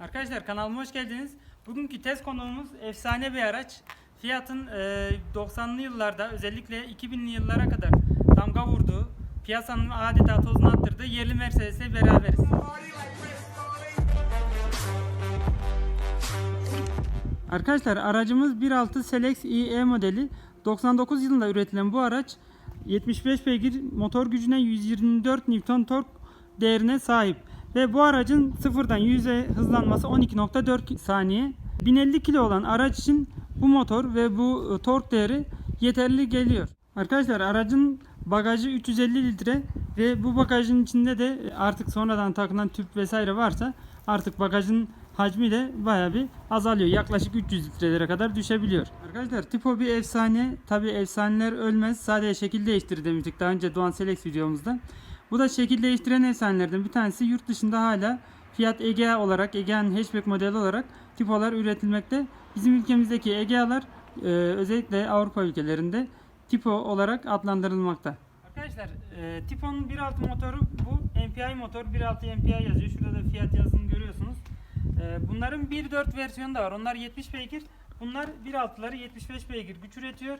Arkadaşlar kanalıma hoş geldiniz. Bugünkü test konuğumuz efsane bir araç. Fiyatın e, 90'lı yıllarda özellikle 2000'li yıllara kadar damga vurduğu, piyasanın adeta tozunu attırdığı yerli Mercedes'le beraberiz. Arkadaşlar aracımız 1.6 Selex IE modeli. 99 yılında üretilen bu araç 75 beygir motor gücüne 124 Newton tork değerine sahip. Ve bu aracın sıfırdan 100'e hızlanması 12.4 saniye. 1050 kilo olan araç için bu motor ve bu e, tork değeri yeterli geliyor. Arkadaşlar aracın bagajı 350 litre ve bu bagajın içinde de artık sonradan takılan tüp vesaire varsa artık bagajın hacmi de bayağı bir azalıyor. Yaklaşık 300 litrelere kadar düşebiliyor. Arkadaşlar Tipo bir efsane. Tabi efsaneler ölmez. Sadece şekil değiştirir demiştik daha önce Doğan Selex videomuzda. Bu da şekil değiştiren efsanelerden bir tanesi. Yurt dışında hala Fiat Egea olarak, Egea'nın hatchback modeli olarak Tipo'lar üretilmekte. Bizim ülkemizdeki Egea'lar e, özellikle Avrupa ülkelerinde Tipo olarak adlandırılmakta. Arkadaşlar e, Tipo'nun 1.6 motoru bu MPI motor 1.6 MPI yazıyor. Şurada da fiyat yazısını görüyorsunuz. E, bunların 1.4 versiyonu da var. Onlar 70 beygir. Bunlar 1.6'ları 75 beygir güç üretiyor.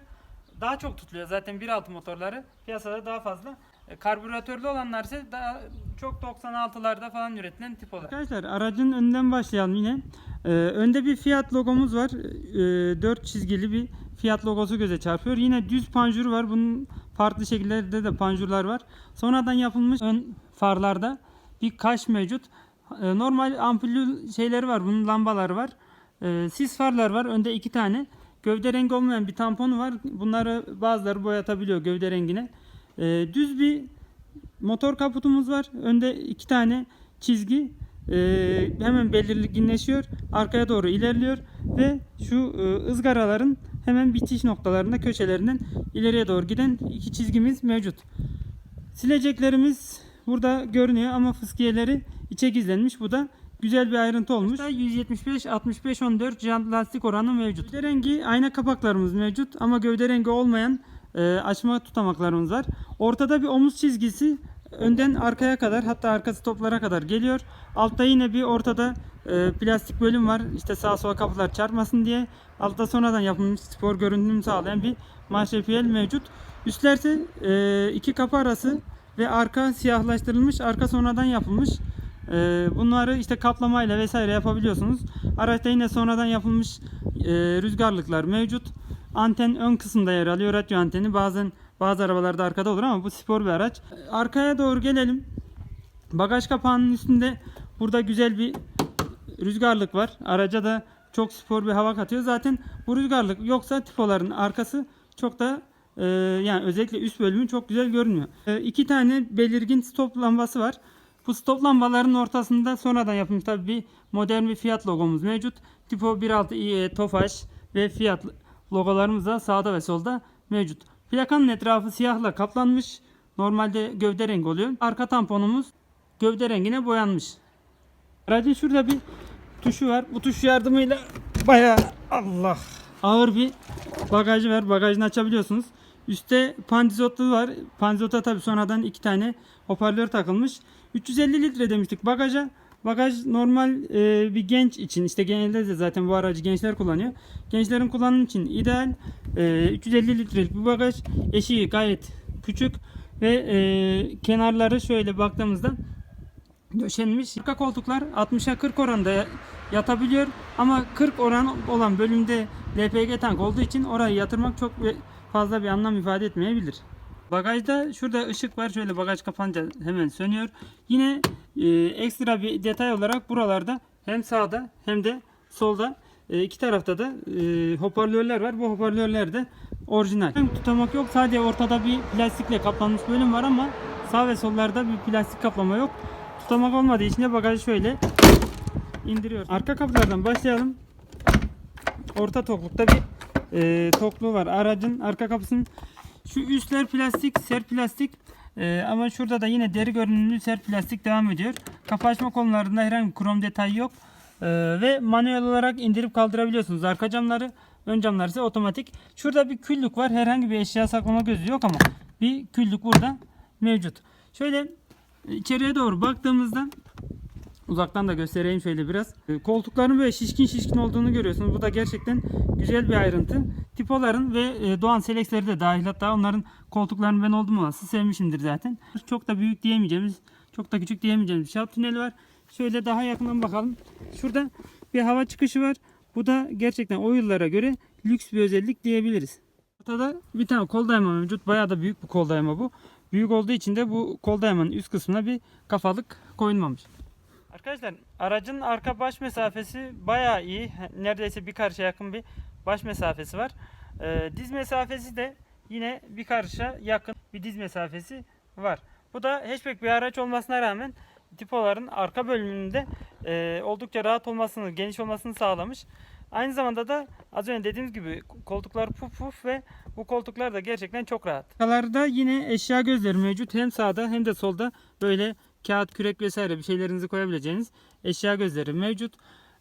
Daha çok tutuluyor zaten 1.6 motorları. Piyasada daha fazla. E, karbüratörlü olanlar ise daha çok 96'larda falan üretilen tipolar. Arkadaşlar aracın önden başlayalım yine. Ee, önde bir Fiat logomuz var. Ee, 4 çizgili bir Fiat logosu göze çarpıyor. Yine düz panjur var. Bunun farklı şekillerde de panjurlar var. Sonradan yapılmış ön farlarda bir kaş mevcut. Ee, normal ampullü şeyleri var. Bunun lambaları var. Ee, sis farlar var. Önde iki tane. Gövde rengi olmayan bir tamponu var. Bunları bazıları boyatabiliyor gövde rengine. Ee, düz bir motor kaputumuz var. Önde iki tane çizgi e, hemen belirginleşiyor. Arkaya doğru ilerliyor ve şu e, ızgaraların hemen bitiş noktalarında köşelerinden ileriye doğru giden iki çizgimiz mevcut. Sileceklerimiz burada görünüyor ama fıskiyeleri içe gizlenmiş. Bu da güzel bir ayrıntı olmuş. 175 65 14 jant lastik oranı mevcut. Gövde rengi ayna kapaklarımız mevcut ama gövde rengi olmayan e, açma tutamaklarımız var. Ortada bir omuz çizgisi önden arkaya kadar hatta arkası toplara kadar geliyor. Altta yine bir ortada e, plastik bölüm var. İşte sağa sola kapılar çarpmasın diye. Altta sonradan yapılmış spor görünümü sağlayan bir marşepiyel mevcut. Üstlerse e, iki kapı arası ve arka siyahlaştırılmış. Arka sonradan yapılmış. E, bunları işte kaplamayla vesaire yapabiliyorsunuz. Araçta yine sonradan yapılmış e, rüzgarlıklar mevcut. Anten ön kısımda yer alıyor. Radyo anteni bazen bazı arabalarda arkada olur ama bu spor bir araç. Arkaya doğru gelelim. Bagaj kapağının üstünde burada güzel bir rüzgarlık var. Araca da çok spor bir hava katıyor. Zaten bu rüzgarlık yoksa tipoların arkası çok da e, yani özellikle üst bölümü çok güzel görünüyor. E, iki tane belirgin stop lambası var. Bu stop lambaların ortasında sonradan yapılmış tabi bir modern bir Fiat logomuz mevcut. Tipo 1.6 IE Tofaş ve Fiat logolarımız da sağda ve solda mevcut. Plakanın etrafı siyahla kaplanmış. Normalde gövde rengi oluyor. Arka tamponumuz gövde rengine boyanmış. Aracın şurada bir tuşu var. Bu tuş yardımıyla bayağı Allah ağır bir bagajı var. Bagajını açabiliyorsunuz. Üstte pandizotlu var. Pandizota tabi sonradan iki tane hoparlör takılmış. 350 litre demiştik bagaja. Bagaj normal e, bir genç için işte genelde de zaten bu aracı gençler kullanıyor. Gençlerin kullanımı için ideal. E, 350 litrelik bir bagaj. Eşiği gayet küçük ve e, kenarları şöyle baktığımızda döşenmiş. Arka koltuklar 60'a 40 oranında yatabiliyor ama 40 oran olan bölümde LPG tank olduğu için orayı yatırmak çok fazla bir anlam ifade etmeyebilir. Bagajda şurada ışık var. Şöyle bagaj kapanınca hemen sönüyor. Yine e, ekstra bir detay olarak buralarda hem sağda hem de solda e, iki tarafta da e, hoparlörler var. Bu hoparlörler de orijinal. Tutamak yok. Sadece ortada bir plastikle kaplanmış bölüm var ama sağ ve sollarda bir plastik kaplama yok. Tutamak olmadığı için de bagajı şöyle indiriyoruz. Arka kapılardan başlayalım. Orta toklukta bir e, tokluğu var. Aracın arka kapısının şu üstler plastik, sert plastik. E, ama şurada da yine deri görünümlü sert plastik devam ediyor. Kapı açma konularında herhangi bir krom detayı yok. E, ve manuel olarak indirip kaldırabiliyorsunuz. Arka camları, ön camlar ise otomatik. Şurada bir küllük var. Herhangi bir eşya saklama gözü yok ama bir küllük burada mevcut. Şöyle içeriye doğru baktığımızda Uzaktan da göstereyim şöyle biraz. E, Koltukların böyle şişkin şişkin olduğunu görüyorsunuz. Bu da gerçekten güzel bir ayrıntı. Tipoların ve e, Doğan Selex'leri de dahil. Hatta onların koltuklarını ben oldum olası sevmişimdir zaten. Çok da büyük diyemeyeceğimiz, çok da küçük diyemeyeceğimiz şap tüneli var. Şöyle daha yakından bakalım. Şurada bir hava çıkışı var. Bu da gerçekten o yıllara göre lüks bir özellik diyebiliriz. Ortada bir tane kol dayama mevcut. Bayağı da büyük bir kol dayama bu. Büyük olduğu için de bu kol dayamanın üst kısmına bir kafalık koyulmamış. Arkadaşlar aracın arka baş mesafesi bayağı iyi. Neredeyse bir karışa yakın bir baş mesafesi var. Ee, diz mesafesi de yine bir karışa yakın bir diz mesafesi var. Bu da hatchback bir araç olmasına rağmen tipoların arka bölümünde e, oldukça rahat olmasını, geniş olmasını sağlamış. Aynı zamanda da az önce dediğimiz gibi koltuklar puf puf ve bu koltuklar da gerçekten çok rahat. Arkalarda yine eşya gözleri mevcut. Hem sağda hem de solda böyle kağıt, kürek vesaire bir şeylerinizi koyabileceğiniz eşya gözleri mevcut.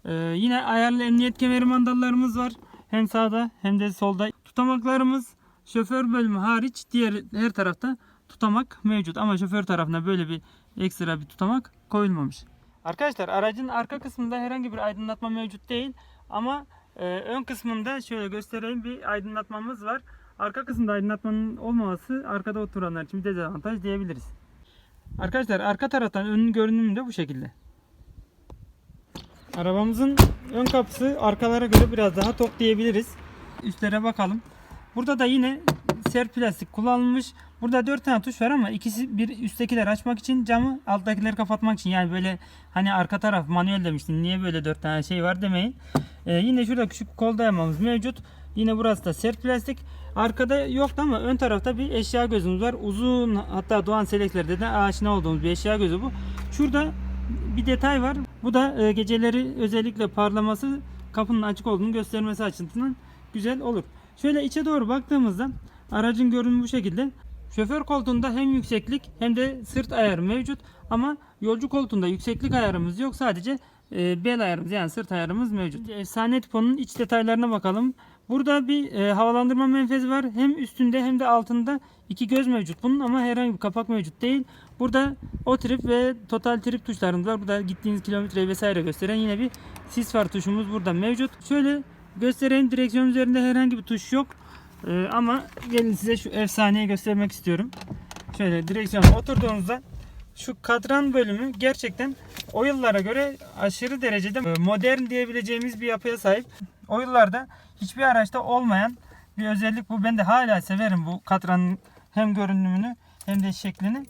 Ee, yine ayarlı emniyet kemeri mandallarımız var. Hem sağda hem de solda. Tutamaklarımız şoför bölümü hariç diğer her tarafta tutamak mevcut. Ama şoför tarafına böyle bir ekstra bir tutamak koyulmamış. Arkadaşlar aracın arka kısmında herhangi bir aydınlatma mevcut değil. Ama e, ön kısmında şöyle göstereyim bir aydınlatmamız var. Arka kısımda aydınlatmanın olmaması arkada oturanlar için bir dezavantaj diyebiliriz. Arkadaşlar arka taraftan önün görünümü de bu şekilde. Arabamızın ön kapısı arkalara göre biraz daha tok diyebiliriz. Üstlere bakalım. Burada da yine ser plastik kullanılmış. Burada 4 tane tuş var ama ikisi bir üsttekileri açmak için camı alttakileri kapatmak için. Yani böyle hani arka taraf manuel demiştim. Niye böyle 4 tane şey var demeyin. Ee, yine şurada küçük kol dayamamız mevcut. Yine burası da sert plastik. Arkada yoktu ama ön tarafta bir eşya gözümüz var. Uzun hatta Doğan Selekler'de de aşina olduğumuz bir eşya gözü bu. Şurada bir detay var. Bu da e, geceleri özellikle parlaması kapının açık olduğunu göstermesi açısından güzel olur. Şöyle içe doğru baktığımızda aracın görünümü bu şekilde. Şoför koltuğunda hem yükseklik hem de sırt ayarı mevcut ama yolcu koltuğunda yükseklik ayarımız yok. Sadece e, bel ayarımız yani sırt ayarımız mevcut. Efsane tiponun iç detaylarına bakalım. Burada bir e, havalandırma menfezi var. Hem üstünde hem de altında iki göz mevcut bunun ama herhangi bir kapak mevcut değil. Burada o trip ve total trip tuşlarımız var. Burada gittiğiniz kilometreyi vesaire gösteren yine bir sis far tuşumuz burada mevcut. Şöyle göstereyim direksiyon üzerinde herhangi bir tuş yok. E, ama gelin size şu efsaneyi göstermek istiyorum. Şöyle direksiyona oturduğunuzda şu kadran bölümü gerçekten o yıllara göre aşırı derecede e, modern diyebileceğimiz bir yapıya sahip. O yıllarda hiçbir araçta olmayan bir özellik bu. Ben de hala severim bu kadranın hem görünümünü hem de şeklini.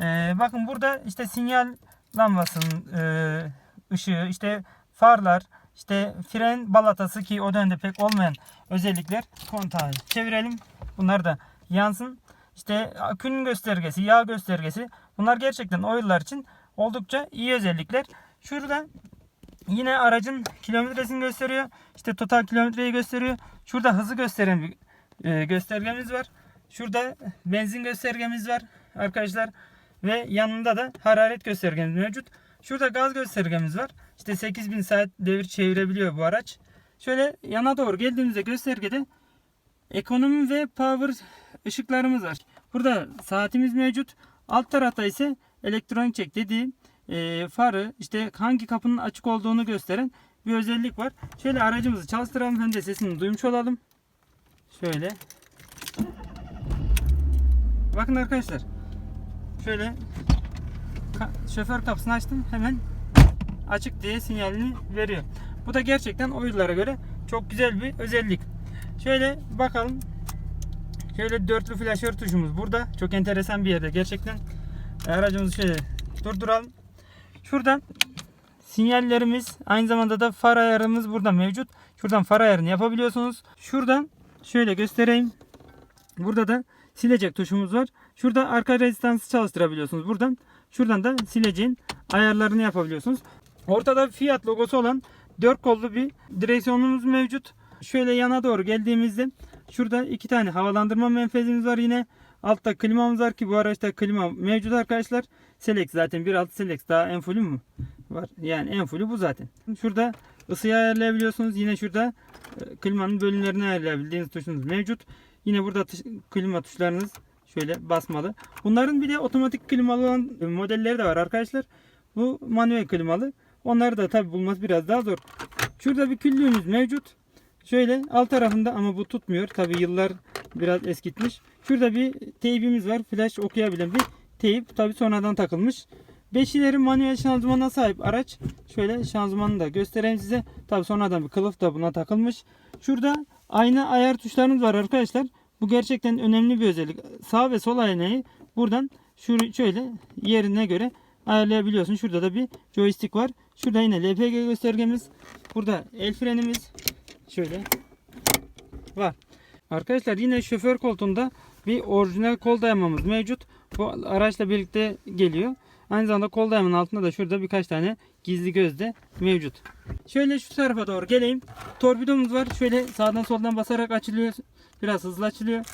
Ee, bakın burada işte sinyal lambasının e, ışığı, işte farlar, işte fren balatası ki o dönemde pek olmayan özellikler kontağı çevirelim. Bunlar da yansın. İşte akünün göstergesi, yağ göstergesi. Bunlar gerçekten o yıllar için oldukça iyi özellikler. Şurada yine aracın kilometresini gösteriyor. İşte total kilometreyi gösteriyor. Şurada hızı gösteren bir e, göstergemiz var. Şurada benzin göstergemiz var arkadaşlar. Ve yanında da hararet göstergemiz mevcut. Şurada gaz göstergemiz var. İşte 8000 saat devir çevirebiliyor bu araç. Şöyle yana doğru geldiğimizde göstergede ekonomi ve power ışıklarımız var. Burada saatimiz mevcut. Alt tarafta ise elektronik çek dediği e, farı işte hangi kapının açık olduğunu gösteren bir özellik var. Şöyle aracımızı çalıştıralım hem de sesini duymuş olalım. Şöyle. Bakın arkadaşlar. Şöyle şoför kapısını açtım hemen açık diye sinyalini veriyor. Bu da gerçekten o göre çok güzel bir özellik. Şöyle bakalım. Şöyle dörtlü flaşör tuşumuz burada. Çok enteresan bir yerde gerçekten. Aracımızı şöyle durduralım. Şurada sinyallerimiz aynı zamanda da far ayarımız burada mevcut. Şuradan far ayarını yapabiliyorsunuz. Şuradan şöyle göstereyim. Burada da silecek tuşumuz var. Şurada arka rezistansı çalıştırabiliyorsunuz. Buradan şuradan da sileceğin ayarlarını yapabiliyorsunuz. Ortada Fiat logosu olan dört kollu bir direksiyonumuz mevcut. Şöyle yana doğru geldiğimizde şurada iki tane havalandırma menfezimiz var yine. Altta klimamız var ki bu araçta klima mevcut arkadaşlar. Select zaten 1.6 Select daha en mü var? Yani en bu zaten. Şurada ısıyı ayarlayabiliyorsunuz. Yine şurada e, klimanın bölümlerini ayarlayabildiğiniz tuşunuz mevcut. Yine burada klima tuşlarınız şöyle basmalı. Bunların bir de otomatik klimalı olan modelleri de var arkadaşlar. Bu manuel klimalı. Onları da tabi bulması biraz daha zor. Şurada bir küllüğümüz mevcut. Şöyle alt tarafında ama bu tutmuyor. Tabi yıllar biraz eskitmiş. Şurada bir teybimiz var. Flash okuyabilen bir teyip. Tabi sonradan takılmış. 5 ileri manuel şanzımana sahip araç. Şöyle şanzımanını da göstereyim size. Tabi sonradan bir kılıf da buna takılmış. Şurada ayna ayar tuşlarımız var arkadaşlar. Bu gerçekten önemli bir özellik. Sağ ve sol aynayı buradan şöyle yerine göre ayarlayabiliyorsun. Şurada da bir joystick var. Şurada yine LPG göstergemiz. Burada el frenimiz. Şöyle var. Arkadaşlar yine şoför koltuğunda bir orijinal kol dayamamız mevcut. Bu araçla birlikte geliyor. Aynı zamanda kol dayamanın altında da şurada birkaç tane gizli göz de mevcut. Şöyle şu tarafa doğru geleyim. Torpidomuz var. Şöyle sağdan soldan basarak açılıyor. Biraz hızlı açılıyor.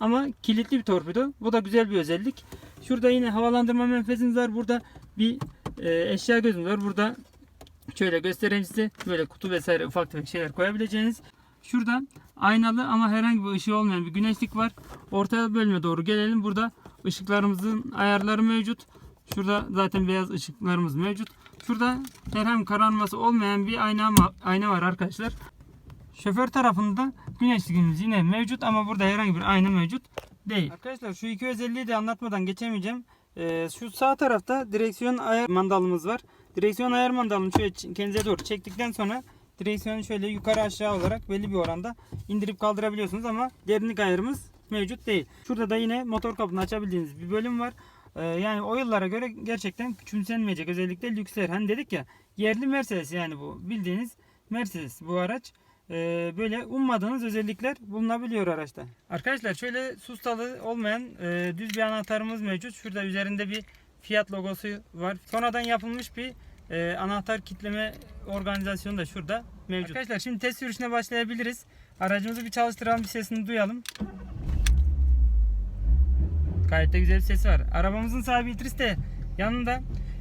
Ama kilitli bir torpido. Bu da güzel bir özellik. Şurada yine havalandırma menfezimiz var. Burada bir e, eşya gözümüz var. Burada şöyle göstereyim size. Böyle kutu vesaire ufak tefek şeyler koyabileceğiniz. Şurada aynalı ama herhangi bir ışığı olmayan bir güneşlik var. Orta bölüme doğru gelelim. Burada ışıklarımızın ayarları mevcut. Şurada zaten beyaz ışıklarımız mevcut. Şurada herhangi kararması olmayan bir ayna, ayna var arkadaşlar. Şoför tarafında güneşliğimiz yine mevcut ama burada herhangi bir ayna mevcut değil. Arkadaşlar şu iki özelliği de anlatmadan geçemeyeceğim. Ee, şu sağ tarafta direksiyon ayar mandalımız var. Direksiyon ayar mandalını şöyle kendinize doğru çektikten sonra direksiyonu şöyle yukarı aşağı olarak belli bir oranda indirip kaldırabiliyorsunuz ama derinlik ayarımız mevcut değil. Şurada da yine motor kapını açabildiğiniz bir bölüm var. Ee, yani o yıllara göre gerçekten küçümsenmeyecek özellikle lüksler. Hani dedik ya yerli Mercedes yani bu bildiğiniz Mercedes bu araç. Ee, böyle ummadığınız özellikler bulunabiliyor araçta. Arkadaşlar şöyle sustalı olmayan e, düz bir anahtarımız mevcut. Şurada üzerinde bir Fiat logosu var. Sonradan yapılmış bir e, anahtar kitleme organizasyonu da şurada mevcut. Arkadaşlar şimdi test sürüşüne başlayabiliriz. Aracımızı bir çalıştıralım bir sesini duyalım. Gayet de güzel bir sesi var. Arabamızın sahibi İdris de yanında.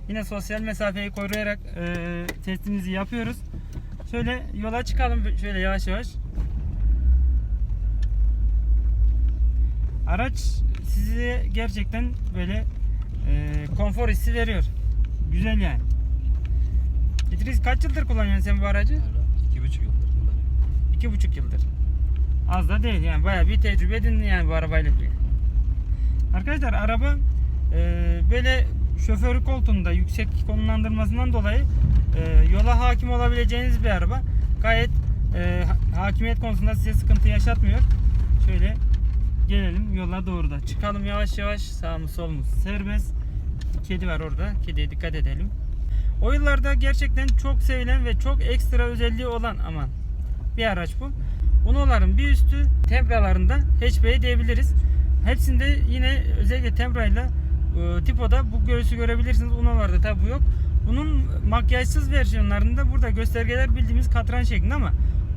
Yine sosyal mesafeyi koruyarak e, testimizi yapıyoruz. Şöyle yola çıkalım şöyle yavaş yavaş. Araç size gerçekten böyle e, konfor hissi veriyor. Güzel yani. İdris kaç yıldır kullanıyorsun sen bu aracı? İki buçuk yıldır kullanıyorum. İki buçuk yıldır. Az da değil yani bayağı bir tecrübe edindin yani bu arabayla ilgili. Arkadaşlar araba e, böyle şoförü koltuğunda yüksek konumlandırmasından dolayı e, yola hakim olabileceğiniz bir araba. Gayet e, ha- hakimiyet konusunda size sıkıntı yaşatmıyor. Şöyle gelelim yola doğru da. Çıkalım yavaş yavaş sağımız solumuz serbest. Kedi var orada. Kediye dikkat edelim. O yıllarda gerçekten çok sevilen ve çok ekstra özelliği olan aman bir araç bu. Uno'ların bir üstü Tempra'larında hatchback diyebiliriz. Hepsinde yine özellikle Tempra ile e, Tipo'da bu göğsü görebilirsiniz. Uno'larda tabi bu yok. Bunun makyajsız versiyonlarında burada göstergeler bildiğimiz katran şeklinde ama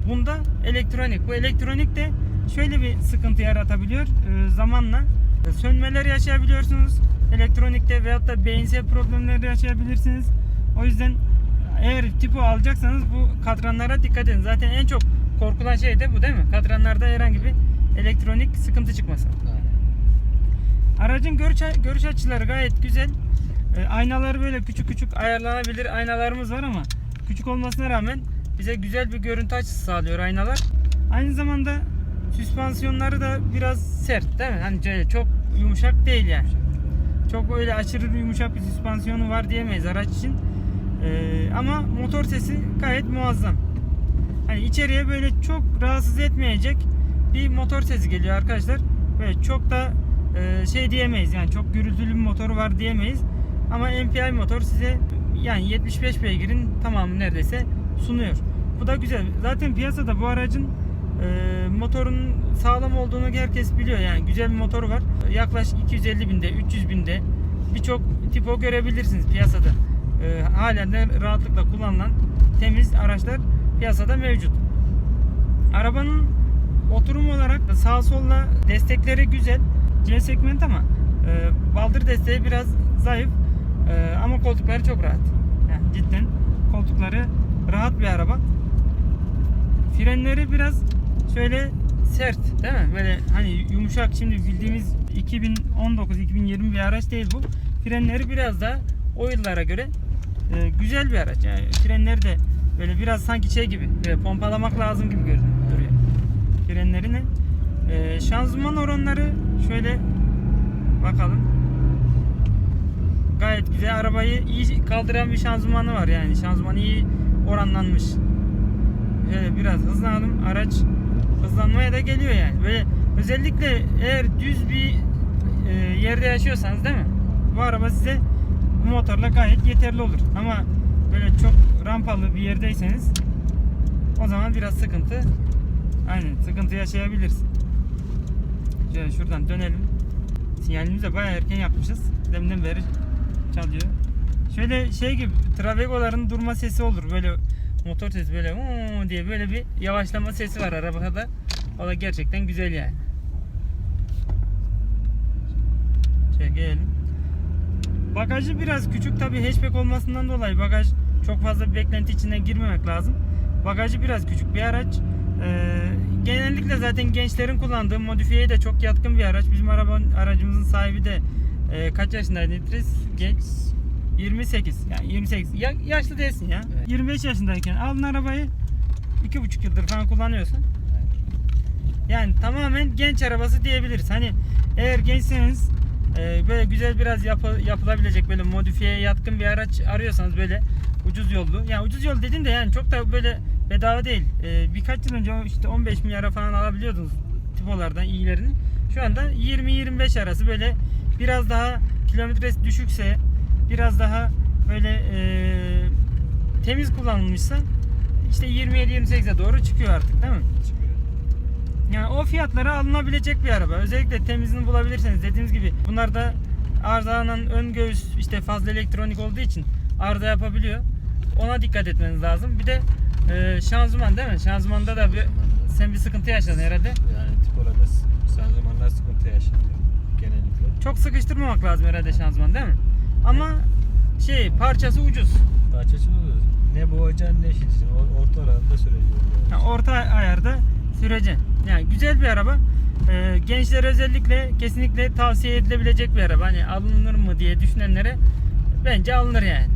bunda elektronik. Bu elektronik de şöyle bir sıkıntı yaratabiliyor e, zamanla. e, Sönmeler yaşayabiliyorsunuz elektronikte veyahut da beyinsel problemler yaşayabilirsiniz. O yüzden eğer tipo alacaksanız bu katranlara dikkat edin. Zaten en çok korkulan şey de bu değil mi? Katranlarda herhangi bir elektronik sıkıntı çıkmasın. Aracın görüş, görüş açıları gayet güzel. E, aynaları böyle küçük küçük ayarlanabilir aynalarımız var ama küçük olmasına rağmen bize güzel bir görüntü açısı sağlıyor aynalar. Aynı zamanda süspansiyonları da biraz sert değil mi? Hani çok yumuşak değil yani. Çok öyle aşırı yumuşak bir süspansiyonu var diyemeyiz araç için. E, ama motor sesi gayet muazzam. Hani içeriye böyle çok rahatsız etmeyecek bir motor sesi geliyor arkadaşlar. Böyle çok da e, şey diyemeyiz yani çok gürültülü bir motoru var diyemeyiz. Ama MPI motor size yani 75 beygirin tamamı neredeyse sunuyor. Bu da güzel. Zaten piyasada bu aracın e, motorun sağlam olduğunu herkes biliyor yani güzel bir motoru var. Yaklaşık 250 binde, 300 binde birçok tipo görebilirsiniz piyasada. E, halen de rahatlıkla kullanılan temiz araçlar piyasada mevcut. Arabanın oturum olarak sağ solla destekleri güzel. C segment ama e, baldır desteği biraz zayıf. E, ama koltukları çok rahat. Yani cidden koltukları rahat bir araba. Frenleri biraz şöyle sert değil mi? Böyle hani yumuşak şimdi bildiğimiz 2019-2020 bir araç değil bu. Frenleri biraz daha o yıllara göre e, güzel bir araç. Yani frenleri de böyle biraz sanki şey gibi böyle pompalamak lazım gibi görünüyor. Frenlerini. E, şanzıman oranları şöyle bakalım. Gayet güzel. Arabayı iyi kaldıran bir şanzımanı var yani. Şanzıman iyi oranlanmış. Şöyle biraz hızlanalım. Araç hızlanmaya da geliyor yani. Böyle özellikle eğer düz bir e, yerde yaşıyorsanız değil mi? Bu araba size bu motorla gayet yeterli olur. Ama böyle çok rampalı bir yerdeyseniz o zaman biraz sıkıntı aynen sıkıntı yaşayabiliriz. Şöyle şuradan dönelim. Sinyalimizi de bayağı erken yapmışız. Deminden beri çalıyor. Şöyle şey gibi Travego'ların durma sesi olur. Böyle motor sesi böyle "Oo" diye böyle bir yavaşlama sesi var arabada. O da gerçekten güzel yani. Şöyle. Bagajı biraz küçük tabi hatchback olmasından dolayı bagaj çok fazla bir beklenti içine girmemek lazım. Bagajı biraz küçük bir araç. Ee, genellikle zaten gençlerin kullandığı modifiyeye de çok yatkın bir araç. Bizim araba aracımızın sahibi de e, kaç yaşındaydı İdris? Genç 28. Yani 28. Ya, yaşlı değilsin ya. Evet. 25 yaşındayken aldın arabayı 2,5 yıldır falan kullanıyorsun. Yani tamamen genç arabası diyebiliriz. Hani eğer gençseniz e, böyle güzel biraz yapı, yapılabilecek böyle modifiyeye yatkın bir araç arıyorsanız böyle ucuz yollu. Yani ucuz yol dediğim de yani çok da böyle bedava değil. E, birkaç yıl önce işte 15 milyara falan alabiliyordunuz tipolardan iyilerini. Şu anda 20-25 arası böyle biraz daha kilometresi düşükse biraz daha böyle e, temiz kullanılmışsa işte 27-28'e doğru çıkıyor artık değil mi? Yani o fiyatlara alınabilecek bir araba. Özellikle temizini bulabilirseniz dediğimiz gibi bunlar da arızalanan ön göğüs işte fazla elektronik olduğu için arıza yapabiliyor. Ona dikkat etmeniz lazım. Bir de e, şanzıman değil mi? Şanzımanda da bir sen bir sıkıntı yaşadın herhalde. Yani tip olarak sen zamanlar sıkıntı yaşanıyor genellikle. Çok sıkıştırmamak lazım herhalde şanzıman değil mi? Ama şey parçası ucuz. Bahçesi oluyor. Ne boğacaksın ne şişeceksin. O- Orta arada oluyor. Yani orta ayarda süreceksin. Yani güzel bir araba. Ee, gençlere özellikle kesinlikle tavsiye edilebilecek bir araba. Hani alınır mı diye düşünenlere bence alınır yani.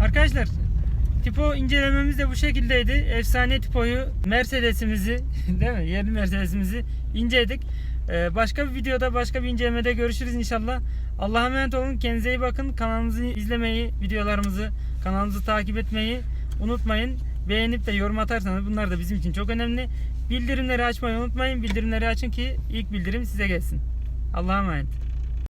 Arkadaşlar Tipo incelememiz de bu şekildeydi. Efsane Tipo'yu Mercedes'imizi değil mi? Yerli Mercedes'imizi inceledik. Ee, başka bir videoda başka bir incelemede görüşürüz inşallah. Allah'a emanet olun. Kendinize iyi bakın. Kanalımızı izlemeyi, videolarımızı, kanalımızı takip etmeyi unutmayın. Beğenip de yorum atarsanız bunlar da bizim için çok önemli. Bildirimleri açmayı unutmayın. Bildirimleri açın ki ilk bildirim size gelsin. Allah'a emanet.